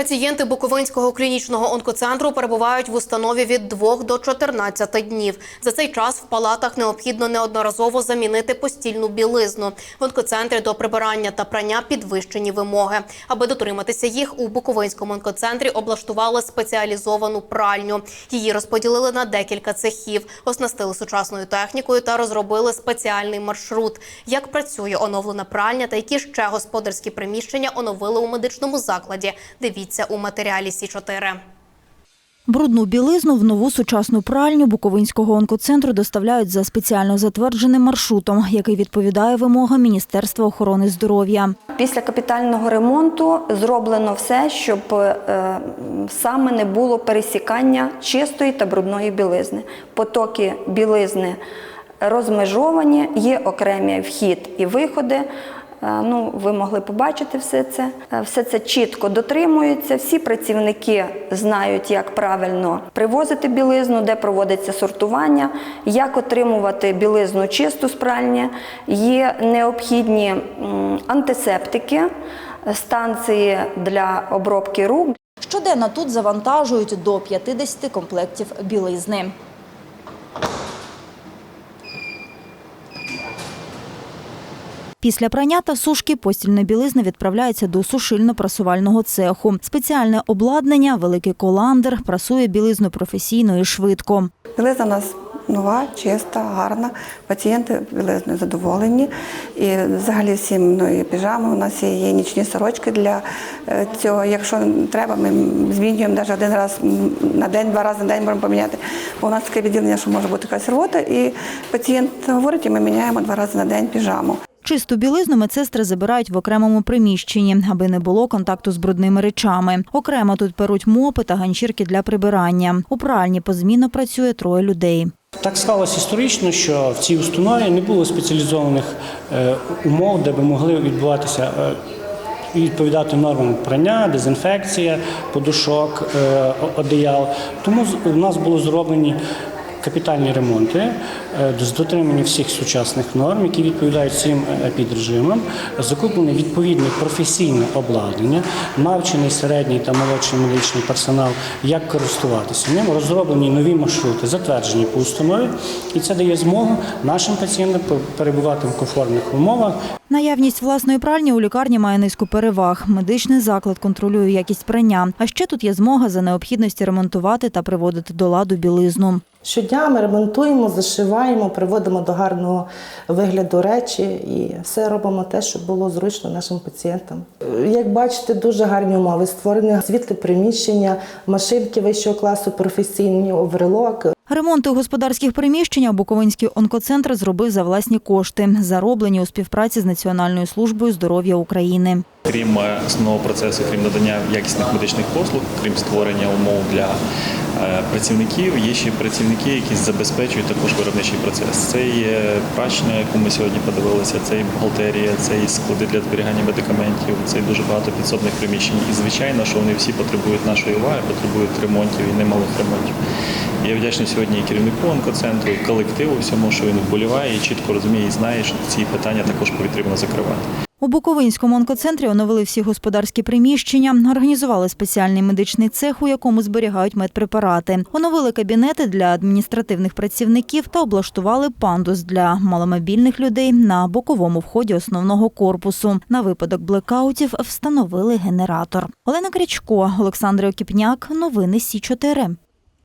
Пацієнти Буковинського клінічного онкоцентру перебувають в установі від 2 до 14 днів. За цей час в палатах необхідно неодноразово замінити постільну білизну. В онкоцентрі до прибирання та прання підвищені вимоги. Аби дотриматися їх, у Буковинському онкоцентрі облаштували спеціалізовану пральню. Її розподілили на декілька цехів, оснастили сучасною технікою та розробили спеціальний маршрут. Як працює оновлена пральня та які ще господарські приміщення оновили у медичному закладі. Дивіться у матеріалі Сі 4 Брудну білизну в нову сучасну пральню Буковинського онкоцентру доставляють за спеціально затвердженим маршрутом, який відповідає вимогам Міністерства охорони здоров'я. Після капітального ремонту зроблено все, щоб е, саме не було пересікання чистої та брудної білизни. Потоки білизни розмежовані, є окремі вхід і виходи. Е, Ну, ви могли побачити все це. Е, Все це чітко дотримується. Всі працівники знають, як правильно привозити білизну, де проводиться сортування, як отримувати білизну чисту з пральні. Є необхідні антисептики, станції для обробки рук. Щоденно тут завантажують до 50 комплектів білизни. Після прання та сушки постільна білизна відправляється до сушильно-прасувального цеху. Спеціальне обладнання, великий коландер, прасує білизну професійно і швидко. Білизна у нас нова, чиста, гарна. Пацієнти білизною задоволені. І взагалі всім ну, піжами у нас є, нічні сорочки для е, цього. Якщо треба, ми змінюємо навіть один раз на день, два рази на день можемо поміняти. Бо у нас таке відділення, що може бути якась рвота, і пацієнт говорить, і ми міняємо два рази на день піжаму. Чисту білизну медсестри забирають в окремому приміщенні, аби не було контакту з брудними речами. Окремо тут перуть мопи та ганчірки для прибирання. У пральні позмінно працює троє людей. Так склалося історично, що в цій установі не було спеціалізованих е, умов, де би могли відбуватися е, і відповідати нормам прання, дезінфекція, подушок, е, одеял. Тому у нас були зроблені капітальні ремонти е, з дотримання всіх сучасних норм, які відповідають всім е, підрежимам, закуплене відповідне професійне обладнання, навчений середній та молодший медичний персонал, як користуватися ним, розроблені нові маршрути, затверджені по установі, і це дає змогу нашим пацієнтам перебувати в комфортних умовах Наявність власної пральні у лікарні має низку переваг. Медичний заклад контролює якість прання. А ще тут є змога за необхідності ремонтувати та приводити до ладу білизну. Щодня ми ремонтуємо, зашиваємо, приводимо до гарного вигляду речі і все робимо те, щоб було зручно нашим пацієнтам. Як бачите, дуже гарні умови створені світле приміщення, машинки вищого класу, професійні оверлок. Ремонти господарських приміщеннях Буковинський онкоцентр зробив за власні кошти, зароблені у співпраці з Національною службою здоров'я України. Крім е, основного процесу, крім надання якісних медичних послуг, крім створення умов для е, працівників, є ще працівники, які забезпечують також виробничий процес. Це є прачня, яку ми сьогодні подивилися, це і бухгалтерія, це і склади для зберігання медикаментів, це і дуже багато підсобних приміщень. І звичайно, що вони всі потребують нашої уваги, потребують ремонтів і немалих ремонтів. Я вдячний сьогодні і керівнику онкоцентру, і колективу всьому, що він вболіває і чітко розуміє і знає, що ці питання також потрібно закривати. У Буковинському онкоцентрі оновили всі господарські приміщення, організували спеціальний медичний цех, у якому зберігають медпрепарати, оновили кабінети для адміністративних працівників та облаштували пандус для маломобільних людей на боковому вході основного корпусу. На випадок блекаутів встановили генератор. Олена Крячко, Олександр Окіпняк. Новини Сі 4